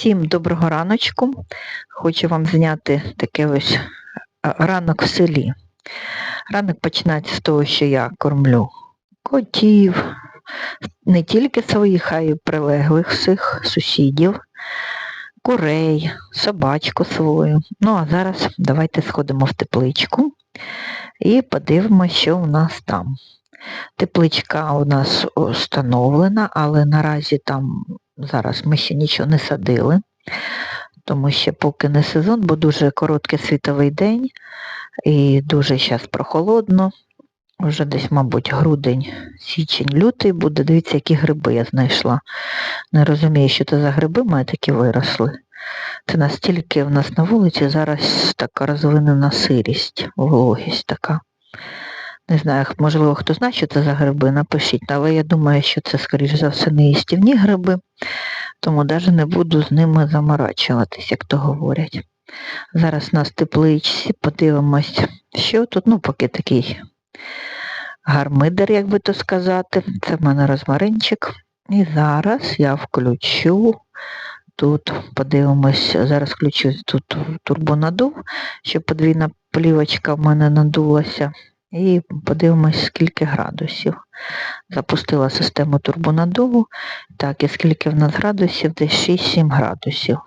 Всім доброго раночку. Хочу вам зняти таке ось е, ранок в селі. Ранок починається з того, що я кормлю котів, не тільки своїх, а й прилеглих всіх сусідів, курей, собачку свою. Ну а зараз давайте сходимо в тепличку і подивимося, що у нас там. Тепличка у нас встановлена, але наразі там зараз ми ще нічого не садили, тому що поки не сезон, бо дуже короткий світовий день і дуже зараз прохолодно. Вже десь, мабуть, грудень, січень, лютий буде. Дивіться, які гриби я знайшла. Не розумію, що це за гриби, мої такі виросли. Це настільки в нас на вулиці зараз така розвинена сирість, вологість така. Не знаю, можливо, хто знає, що це за гриби, напишіть, але я думаю, що це, скоріш за все, не їстівні гриби, тому навіть не буду з ними заморачуватись, як то говорять. Зараз на тепличці подивимось, що тут, ну, поки такий гармидер, як би то сказати. Це в мене розмаринчик. І зараз я включу тут, подивимось, зараз включу тут турбонадув, щоб подвійна плівочка в мене надулася. І подивимось, скільки градусів. Запустила систему турбонадуву. Так, і скільки в нас градусів? Десь 6-7 градусів.